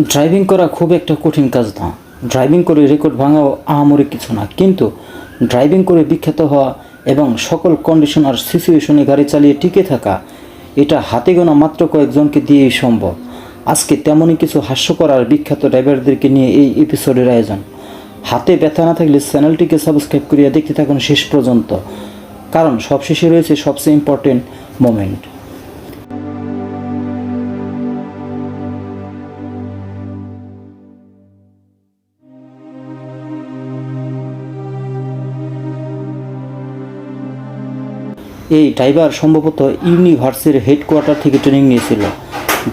Driving করা খুব একটা কঠিন কাজ না। ড্রাইভিং করে রেকর্ড ভাঙাও আহামরি কিছু না। কিন্তু ড্রাইভিং করে বিখ্যাত হওয়া এবং সকল কন্ডিশন আর সিচুয়েশনে গাড়ি চালিয়ে টিকে থাকা, এটা হাতে গোনা মাত্র কয়েকজনকে দিয়েই সম্ভব। আজকে তেমনই কিছু হাস্যকর আর বিখ্যাত ড্রাইভারদেরকে নিয়ে এই এপিসোডের আয়োজন। হাতে ব্যথা না থাকলে চ্যানেলটিকে সাবস্ক্রাইব করিয়া দেখতে থাকুন শেষ পর্যন্ত। কারণ সবশেষে রয়েছে সবচেয়ে ইম্পর্টেন্ট মোমেন্ট এই ড্রাইভার সম্ভবত ইউনিভার্সের হেডকোয়ার্টার থেকে ট্রেনিং নিয়েছিল,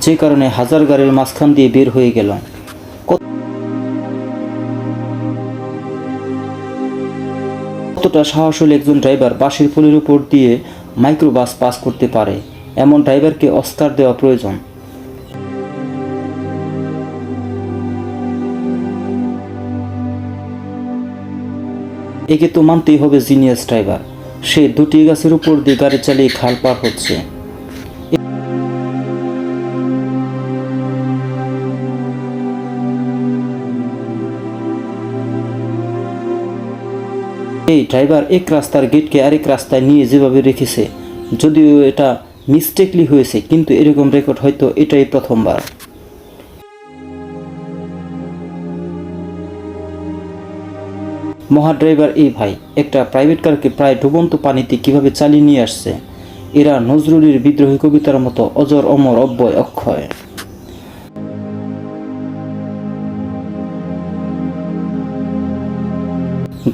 যে কারণে হাজার গাড়ির মাঝখান দিয়ে বের হয়ে গেল। কতটা সাহস হলে একজন ড্রাইভার বাসের পুলের উপর দিয়ে মাইক্রোবাস পাস করতে পারে, এমন ড্রাইভারকে অস্কার দেওয়া প্রয়োজন। একে তো মানতেই হবে জিনিয়াস ড্রাইভার। সে দুটি গাছের উপর দিয়ে গাড়ি চালিয়ে খাল পার হচ্ছে। এই ড্রাইভার এক রাস্তার গেটকে আরেক রাস্তায় নিয়ে যেভাবে রেখেছে, যদিও এটা মিস্টেকলি হয়েছে, কিন্তু এরকম রেকর্ড হয়তো এটাই প্রথমবার। মহা ড্রাইভার এই ভাই। একটা প্রাইভেট কারকে প্রায় ডুবন্ত পানিতে কীভাবে চালিয়ে নিয়ে আসছে? এরা নজরুলের বিদ্রোহী কবিতার মতো অজর, অমর, অব্যয়, অক্ষয়।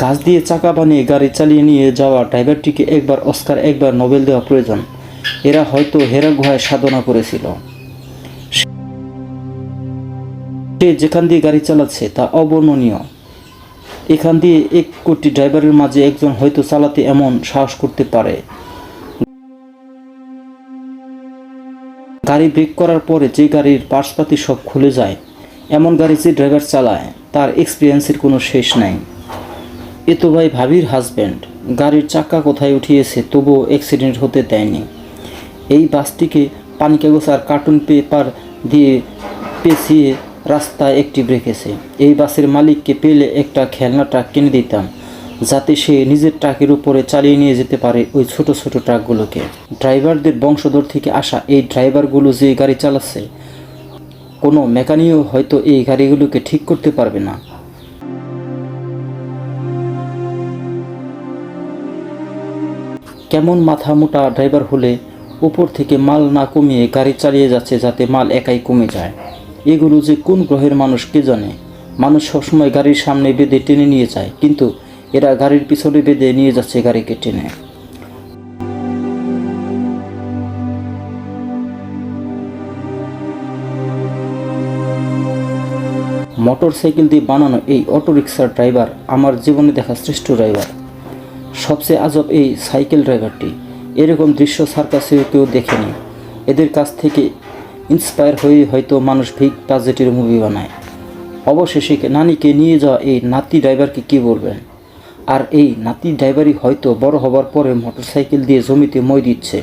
গাছ দিয়ে চাকা বানিয়ে গাড়ি চালিয়ে নিয়ে যাওয়া ড্রাইভারটিকে একবার অস্কার, একবার নোবেল দেওয়া প্রয়োজন। এরা হয়তো হেরা গুহায় সাধনা করেছিল। সে যেখান দিয়ে গাড়ি চালাচ্ছে তা অবর্ণনীয়। এখান দিয়ে এক কোটি ড্রাইভারের মাঝে একজন হয়তো চালাতে এমন সাহস করতে পারে। গাড়ি ব্রেক করার পরে যে গাড়ির পার্সপাতি সব খুলে যায়, এমন গাড়ি যে ড্রাইভার চালায়, তার এক্সপিরিয়েন্সের কোনো শেষ নাই। এ তো ভাই ভাবির হাজব্যান্ড গাড়ির চাকা কোথায় উঠিয়েছে তবুও অ্যাক্সিডেন্ট হতে দেয়নি। এই বাসটিকে পানি কাগজ আর কার্টুন পেপার দিয়ে পেঁচিয়ে রাস্তায় একটি রেখেছে এই বাসের মালিককে পেলে একটা খেলনা ট্রাক কিনে দিতাম, যাতে সে নিজের ট্রাকের উপরে চালিয়ে নিয়ে যেতে পারে ওই ছোট ছোট ট্রাকগুলোকে ড্রাইভারদের বংশধর থেকে আসা এই ড্রাইভারগুলো যে গাড়ি চালাচ্ছে, কোনো মেকানিকও হয়তো এই গাড়িগুলোকে ঠিক করতে পারবে না। কেমন মাথা মোটা ড্রাইভার হলে উপর থেকে মাল না কমিয়ে গাড়ি চালিয়ে যাচ্ছে যাতে মাল একাই কমে যায়। এগুলো যে কোন গ্রহের মানুষ কে জানে? মানুষ সবসময় গাড়ির সামনে বেঁধে টেনে নিয়ে যায়, কিন্তু এরা গাড়ির পিছনে বেঁধে নিয়ে যাচ্ছে গাড়িকে টেনে। মোটর সাইকেল দিয়ে বানানো এই অটো রিক্সার ড্রাইভার আমার জীবনে দেখা শ্রেষ্ঠ ড্রাইভার। সবচেয়ে আজব এই সাইকেল ড্রাইভারটি। এরকম দৃশ্য সার্কাসে কেউ দেখেনি। এদের কাছ থেকে ইন্সপায়ার হয়ে হয়তো মানুষ ভিক বাজেটের মুভি বানায়। অবশেষে নানিকে নিয়ে যাওয়া এই নাতি ড্রাইভারকে কী বলবেন আর এই নাতি ড্রাইভারই হয়তো বড় হবার পরে মোটরসাইকেল দিয়ে জমিতে মই দিচ্ছে।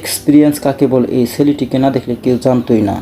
এক্সপিরিয়েন্স কাকে বলে? এই ছেলেটিকে না দেখলে কেউ জানতোই না।